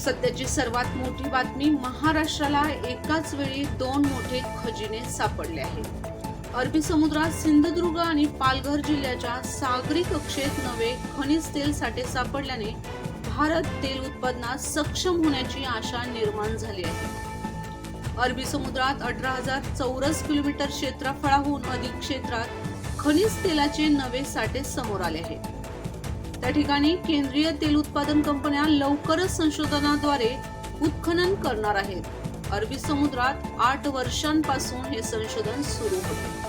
सध्याची सर्वात मोठी बातमी महाराष्ट्राला एकाच वेळी दोन मोठे खजिने सापडले आहेत. अरबी समुद्रात सिंधुदुर्ग आणि पालघर जिल्ह्याच्या सागरी कक्षेत नवे खनिज तेल साठे सापडल्याने भारत तेल उत्पादनात सक्षम होण्याची आशा निर्माण झाली आहे. अरबी समुद्रात अठरा हजार चौरस किलोमीटर क्षेत्रफळाहून अधिक क्षेत्रात खनिज तेलाचे नवे साठे समोर आले आहेत. त्या ठिकाणी केंद्रीय तेल उत्पादन कंपन्या लवकरच संशोधनाद्वारे उत्खनन करणार आहेत. अरबी समुद्रात आठ वर्षांपासून हे संशोधन सुरू होते.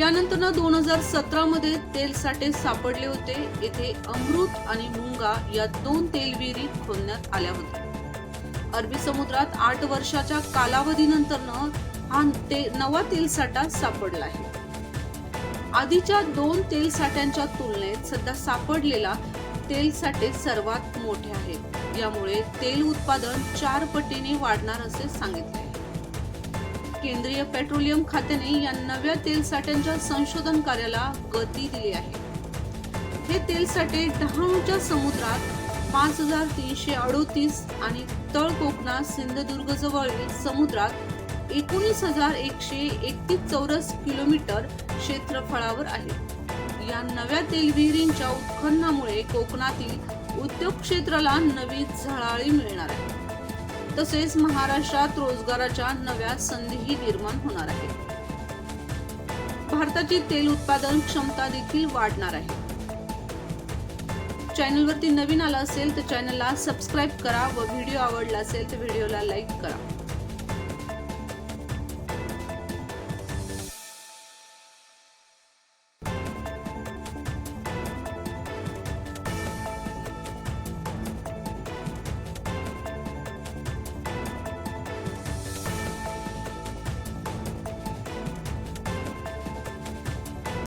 यानंतर दोन हजार सतरा मध्ये तेल साठे सापडले होते. येथे अमृत आणि मुंगा या दोन तेलविहिरी खोदण्यात आल्या होत्या. अरबी समुद्रात आठ वर्षाच्या कालावधीनंतर हा ते नवा तेल साठा सापडला आहे. आधीच्या दोन तेल साठ्यांच्या तुलनेत सध्या सापडलेला तेल साठे सर्वात मोठे आहेत यामुळे तेल उत्पादन चार पटीने वाढणार असे सांगितले केंद्रीय पेट्रोलियम खात्याने या नव्या तेल साठ्यांच्या संशोधन कार्याला गती दिली आहे. हे तेल साठे डहाणूच्या समुद्रात पाच हजार तीनशे अडोतीस आणि तळ कोकणात सिंधुदुर्ग जवळील समुद्रात एकोणीस हजार एकशे एकतीस चौरस किलोमीटर क्षेत्रफळावर आहे. या नव्या तेलविहिरींच्या उत्खननामुळे कोकणातील उद्योग क्षेत्राला नवी झळाळी मिळणार आहे. तसेच महाराष्ट्रात रोजगाराच्या नव्या संधीही निर्माण होणार आहेत भारताची तेल उत्पादन क्षमता देखील वाढणार आहे. चॅनलवरती नवीन आला असेल तर चॅनलला सबस्क्राईब करा व व्हिडिओ आवडला असेल तर व्हिडिओला लाईक करा.